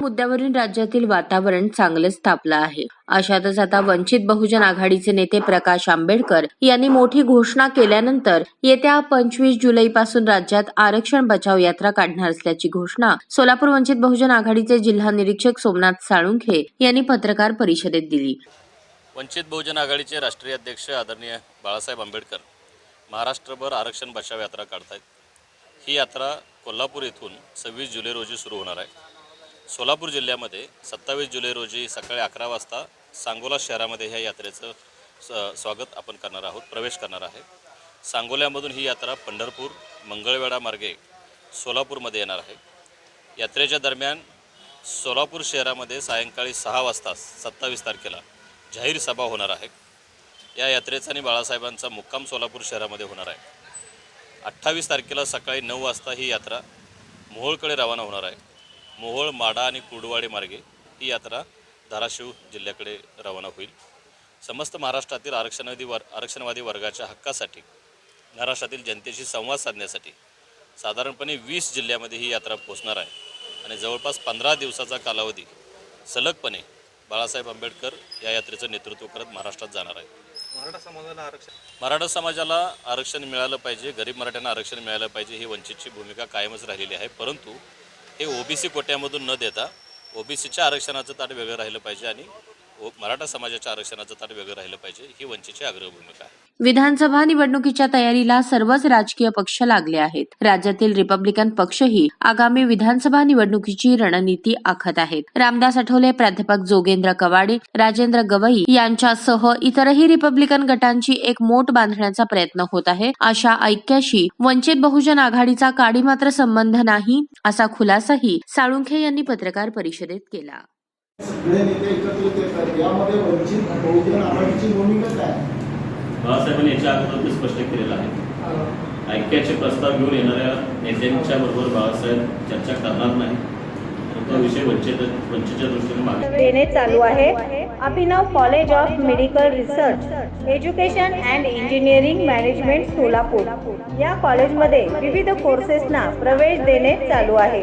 मुद्द्यावरून राज्यातील वातावरण चांगलंच तापलं आहे. अशातच आता वंचित बहुजन आघाडीचे नेते प्रकाश आंबेडकर यांनी मोठी घोषणा केल्यानंतर येत्या पंचवीस जुलैपासून राज्यात आरक्षण बचाव यात्रा काढणार असल्याची घोषणा सोलापूर वंचित बहुजन आघाडीचे जिल्हा निरीक्षक सोमनाथ साळुंखे यांनी पत्रकार परिषदेत दिली. वंचित बहुजन आघाडीचे राष्ट्रीय अध्यक्ष आदरणीय बाळासाहेब आंबेडकर महाराष्ट्रभर आरक्षण बचाव यात्रा काढतायत. ही यात्रा कोल्हापूर येथून सव्वीस जुलै रोजी सुरू होणार आहे. सोलापूर जिल्ह्यामध्ये सत्तावीस जुलै रोजी सकाळी अकरा वाजता सांगोला शहरामध्ये ह्या यात्रेचं स स्वागत आपण करणार आहोत प्रवेश करणार आहे. सांगोल्यामधून ही यात्रा पंढरपूर मंगळवेढा मार्गे सोलापूरमध्ये येणार आहे. यात्रेच्या दरम्यान सोलापूर शहरामध्ये सायंकाळी सहा वाजता सत्तावीस तारखेला जाहीर सभा होणार आहे. या यात्रेचा आणि बाळासाहेबांचा मुक्काम सोलापूर शहरामध्ये होणार आहे. अठ्ठावीस तारखेला सकाळी नऊ वाजता ही यात्रा मोहोळकडे रवाना होणार आहे. मोहोळ माडा आणि कुर्डवाडी मार्गे ही यात्रा धाराशिव जिल्ह्याकडे रवाना होईल. समस्त महाराष्ट्रातील आरक्षणवादी वर आरक्षणवादी वर्गाच्या हक्कासाठी महाराष्ट्रातील जनतेशी संवाद साधण्यासाठी साधारणपणे वीस जिल्ह्यामध्ये ही यात्रा पोचणार आहे. आणि जवळपास पंधरा दिवसाचा कालावधी सलगपणे बाळासाहेब आंबेडकर या यात्रेचं नेतृत्व करत महाराष्ट्रात जाणार आहे. मराठा समाजाला आरक्षण. मराठा समाजाला आरक्षण मिळालं पाहिजे गरीब मराठ्यांना आरक्षण मिळालं पाहिजे ही वंचितची भूमिका कायमच राहिलेली आहे. परंतु हे ओबीसी कोट्यामधून न देता ओबीसीच्या आरक्षणाचं ताट वेगळं राहिलं पाहिजे आणि मराठा समाजाच्या आरक्षणाचं ताट वेगळं राहिलं पाहिजे ही वंचितची आग्रह भूमिका आहे. विधानसभा निवडणुकीच्या तयारीला सर्वच राजकीय पक्ष लागले आहेत. राज्यातील रिपब्लिकन पक्षही आगामी विधानसभा निवडणुकीची रणनीती आखत आहेत. रामदास आठवले प्राध्यापक जोगेंद्र कवाडे राजेंद्र गवई यांच्यासह इतरही रिपब्लिकन गटांची एक मोठ बांधण्याचा प्रयत्न होत आहे. अशा ऐक्याशी वंचित बहुजन आघाडीचा काडी मात्र संबंध नाही असा खुलासाही साळुंखे यांनी पत्रकार परिषदेत केला. सगळे नेते एकत्रित येतात यामध्ये वंचित बहुजन आघाडीची भूमिका काय? बाळासाहेबांनी याच्या अगोदर स्पष्ट केलेलं आहे. ऐक्याचे प्रस्ताव घेऊन येणाऱ्या नेत्यांच्या बरोबर बाळासाहेब चर्चा करणार नाही. देणे चालू आहे. Abhinav college of medical research education and engineering management Solapur. या कॉलेजमध्ये विविध कोर्सेसना प्रवेश देणे चालू आहे.